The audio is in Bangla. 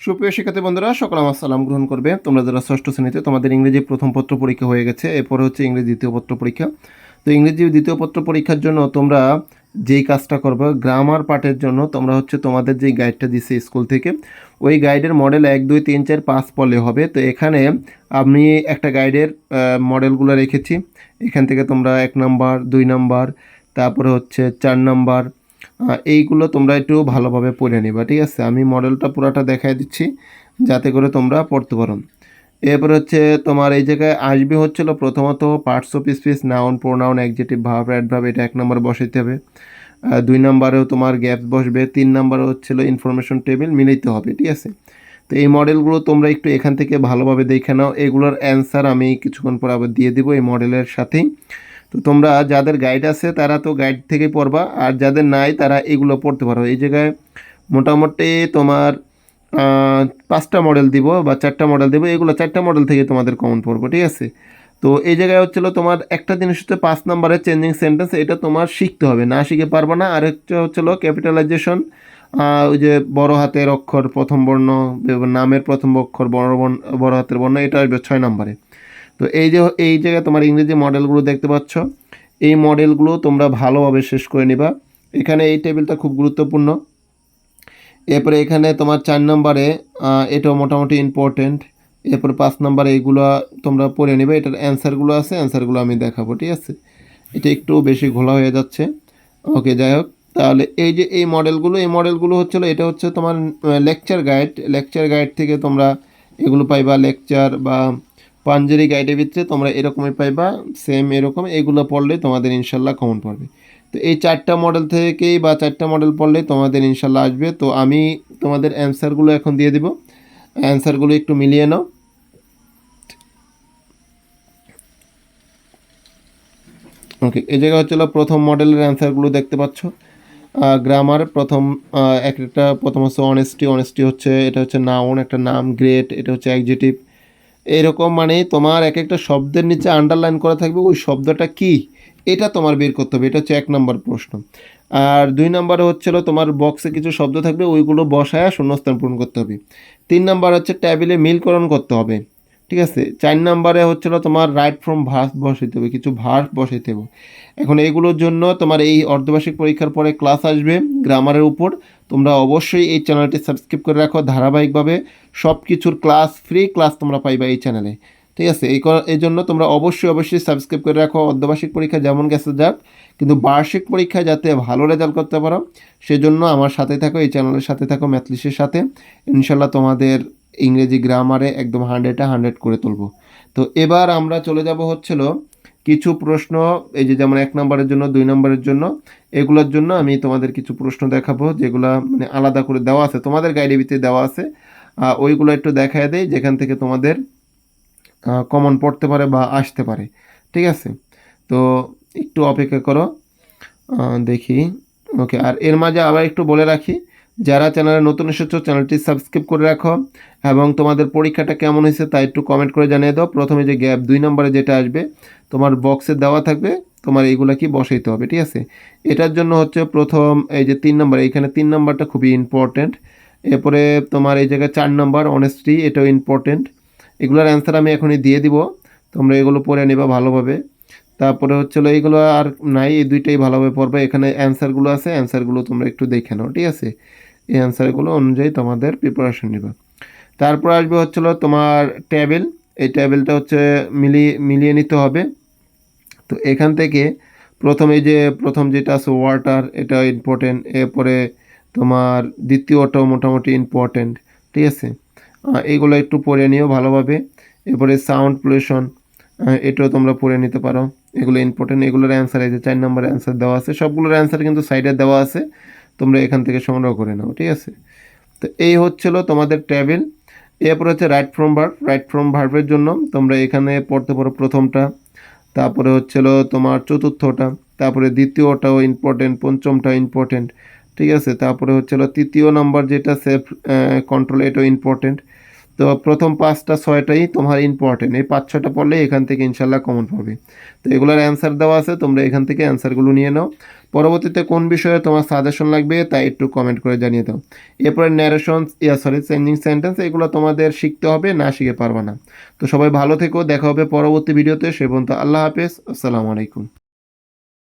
সুপ্রিয় শিক্ষার্থী বন্ধুরা, সকল আমার সালাম গ্রহণ করবে। তোমরা যারা ষষ্ঠ শ্রেণীতে, তোমাদের ইংরেজি প্রথম পত্র পরীক্ষা হয়ে গেছে, এরপরে হচ্ছে ইংরেজি দ্বিতীয় পত্র পরীক্ষা। তো ইংরেজি দ্বিতীয় পত্র পরীক্ষার জন্য তোমরা যেই কাজটা করবে, গ্রামার পার্টের জন্য তোমরা হচ্ছে তোমাদের যেই গাইডটা দিছে স্কুল থেকে, ওই গাইডের মডেল এক, দুই, তিন, চার, পাঁচ পলে হবে। তো এখানে আমি একটা গাইডের মডেলগুলো রেখেছি। এখান থেকে তোমরা এক নাম্বার দুই নাম্বার তারপরে হচ্ছে চার নাম্বার এইগুলো তোমরা একটু ভালোভাবে পড়ে নিবা, ঠিক আছে? আমি মডেলটা পুরাটা দেখাই দিচ্ছি, যাতে করে তোমরা পড়তে পারো। এরপর হচ্ছে তোমার এই জায়গায় আসবে হচ্ছিল প্রথমত parts of speech noun pronoun adjective verb adverb এটা এক নম্বর বসাইতে হবে। দুই নম্বরেও তোমার গ্যাপস বসবে, তিন নম্বরে হচ্ছিল ইনফরমেশন টেবিল মিলাইতে হবে, ঠিক আছে? তো এই মডেলগুলো তোমরা একটু এখান থেকে ভালোভাবে দেখে নাও, এগুলোর অ্যান্সার আমি কিছুক্ষণ পর আবার দিয়ে দিব এই মডেলের সাথেই। তো তোমরা যাদের গাইড আছে, তারা তো গাইড থেকে পড়বা, আর যাদের নাই, তারা এগুলো পড়তে পারো। এই জায়গায় মোটামুটি তোমার পাঁচটা মডেল দিব বা চারটা মডেল দেবো, এগুলো চারটা মডেল থেকে তোমাদের কমন পড়ব, ঠিক আছে? তো এই জায়গায় হচ্ছিল তোমার একটা জিনিস হচ্ছে পাঁচ নম্বরের চেঞ্জিং সেন্টেন্স এটা তোমার শিখতে হবে। না শিখে পারবে না, আর একটা হচ্ছিল ক্যাপিটালাইজেশন ওই যে বড় হাতের অক্ষর, প্রথম বর্ণ, নামের প্রথম অক্ষর, বড় বর্ণ, বড় হাতের বর্ণ, এটা আসবে ছয় নম্বরে তো এই যে, এই জায়গায় তোমার ইংরেজি মডেলগুলো দেখতে পাচ্ছ, এই মডেলগুলো তোমরা ভালোভাবে শেষ করে নিবা। এখানে এই টেবিলটা খুব গুরুত্বপূর্ণ। এরপরে এখানে তোমার চার নম্বরে এটাও মোটামুটি ইম্পর্টেন্ট এরপর পাঁচ নম্বরে এইগুলো তোমরা পড়ে নেবে। এটার অ্যান্সারগুলো আছে অ্যান্সারগুলো আমি দেখাবো, ঠিক আছে? এটা একটু বেশি ঘোলা হয়ে যাচ্ছে। ওকে যাই হোক, তাহলে এই যে, এই মডেলগুলো এই মডেলগুলো হচ্ছিল, এটা হচ্ছে তোমার লেকচার গাইড লেকচার গাইড থেকে তোমরা এগুলো পাইবা লেকচার বা পাঞ্জেরি গাইডের ভিতরে তোমরা এরকমই পাইবা সেম এরকম। এগুলো পড়লে তোমাদের ইনশাল্লাহ কমন পড়বে। তো এই চারটা মডেল থেকেই বা চারটা মডেল পড়লে তোমাদের ইনশাল্লাহ আসবে। তো আমি তোমাদের অ্যান্সারগুলো এখন দিয়ে দিব। অ্যান্সারগুলো একটু মিলিয়ে নাও। ওকে এই জায়গা হচ্ছিল প্রথম মডেলের অ্যান্সারগুলো দেখতে পাচ্ছ। গ্রামার প্রথম এক একটা, প্রথম হচ্ছে অনেস্টি অনেস্টি হচ্ছে, এটা হচ্ছে নাউন একটা নাম গ্রেট এটা হচ্ছে অ্যাকজেটিভ এরকম মানে তোমার এক একটা শব্দের নিচে আন্ডারলাইন করা থাকবে, ওই শব্দটা কি? এটা তোমার বের করতে হবে, এটা হচ্ছে এক নম্বর প্রশ্ন। আর দুই নম্বরে হচ্ছিল তোমার বক্সে কিছু শব্দ থাকবে, ওইগুলো বসায় শূন্যস্থান পূরণ করতে হবে। তিন নম্বর হচ্ছে ট্যাবিলে মিলকরণ করতে হবে। ঠিক আছে? চার নম্বরে হচ্ছিল তোমার রাইট ফ্রম ভার্স বসাইতে হবে, কিছু ভার্স বসাইতে হবে। এখন এইগুলোর জন্য তোমার এই অর্ধবার্ষিক পরীক্ষার পরে ক্লাস আসবে গ্রামারের উপর। তোমরা অবশ্যই এই চ্যানেলটি সাবস্ক্রাইব করে রাখো ধারাবাহিকভাবে। সব কিছুর ক্লাস ফ্রি ক্লাস তোমরা পাইবা এই চ্যানেলে ঠিক আছে? এই এই জন্য তোমরা অবশ্যই অবশ্যই সাবস্ক্রাইব করে রাখো। অর্ধবার্ষিক পরীক্ষা যেমন গেছে যাক, কিন্তু বার্ষিক পরীক্ষায় যাতে ভালো রেজাল্ট করতে পারো, সেজন্য আমার সাথে থাকো, এই চ্যানেলের সাথে থাকো ম্যাথলিসের সাথে। ইনশাল্লাহ তোমাদের ইংরেজি গ্রামারে একদম হান্ড্রেডে হান্ড্রেড করে তুলব। তো এবার আমরা চলে যাব হচ্ছিল কিছু প্রশ্ন, এই যে যেমন এক নম্বরের জন্য, দুই নম্বরের জন্য, এগুলোর জন্য আমি তোমাদের কিছু প্রশ্ন দেখাবো, যেগুলো মানে আলাদা করে দেওয়া আছে, তোমাদের গাইডের ভিতরে দেওয়া আছে। ওইগুলো একটু দেখায় দেয় যেখান থেকে তোমাদের কমন পড়তে পারে বা আসতে পারে। ঠিক আছে? তো একটু অপেক্ষা করো। দেখি। ওকে, আর এর মাঝে আবার একটু বলে রাখি যারা চ্যানেলে নতুন এসেছ, চ্যানেলটি সাবস্ক্রাইব করে রাখো এবং তোমাদের পরীক্ষাটা কেমন হয়েছে তা একটু কমেন্ট করে জানিয়ে দাও। প্রথমে যে গ্যাপ দুই নম্বরে যেটা আসবে, তোমার বক্সে দেওয়া থাকবে, তোমার এইগুলা কি বসাইতে হবে, ঠিক আছে? এটার জন্য হচ্ছে প্রথম এই যে তিন নম্বর, এইখানে তিন নম্বরটা খুবই ইম্পর্ট্যান্ট এরপরে তোমার এই জায়গায় চার নম্বর অনেস্টি এটাও ইম্পর্ট্যান্ট এগুলোর অ্যান্সার আমি এখনই দিয়ে দিব, তোমরা এগুলো পড়ে নিবা ভালোভাবে। তারপরে হচ্ছিল এইগুলো আর নাই এই দুইটাই ভালোভাবে পড়বে। এখানে অ্যান্সারগুলো আছে অ্যান্সারগুলো তোমরা একটু দেখে নাও ঠিক আছে? এই অ্যান্সারগুলো অনুযায়ী তোমাদের প্রিপারেশন নেবে। তারপর আসবে হচ্ছিল তোমার টেবিল এই টেবিলটা হচ্ছে মিলিয়ে মিলিয়ে নিতে হবে। তো এখান থেকে প্রথমে যে প্রথম যেটা আছে ওয়াটার এটা ইম্পর্টেন্ট এরপরে তোমার দ্বিতীয়টাও মোটামুটি ইম্পর্টেন্ট ঠিক আছে? আহ, এইগুলো একটু পড়ে নিও ভালোভাবে। এরপরে সাউন্ড পলিউশন এটাও তোমরা পড়ে নিতে পারো। এগুলো ইম্পর্টেন্ট এগুলোর অ্যান্সার এই যে চার নম্বর অ্যান্সার দেওয়া আছে, সবগুলোর অ্যান্সার কিন্তু সাইডে দেওয়া আছে। তোমরা এখান থেকে সংগ্রহ করে নাও, ঠিক আছে? তো এই হচ্ছিল তোমাদের টেবিল এরপর হচ্ছে right form verb right form ভার্ভের জন্য তোমরা এখানে পড়তে পারো প্রথমটা, তারপরে হচ্ছিল তোমার চতুর্থটা, তারপরে দ্বিতীয়টাও ইম্পর্টেন্ট পঞ্চমটা ইম্পর্টেন্ট ঠিক আছে? তারপরে হচ্ছিল তৃতীয় নাম্বার যেটা সেফ কন্ট্রোল এটাও ইম্পর্টেন্ট তো তো প্রথম পাঁচটা, ছয়টাই তোমার ইম্পর্টেন্ট এই পাঁচ, ছয়টা পড়লে এখান থেকে ইনশাল্লাহ কমন পাবে। তো এগুলোর অ্যান্সার দেওয়া আছে, তোমরা এখান থেকে অ্যান্সারগুলো নিয়ে নাও। পরবর্তীতে কোন বিষয়ে তোমার সাজেশন লাগবে তাই একটু কমেন্ট করে জানিয়ে দাও। এরপরে narration yeah sorry changing sentence এগুলো তোমাদের শিখতে হবে, না শিখে পারবে না। তো সবাই ভালো থেকো, দেখা হবে পরবর্তী ভিডিওতে সে পর্যন্ত আল্লাহ হাফেজ, আসসালামু আলাইকুম।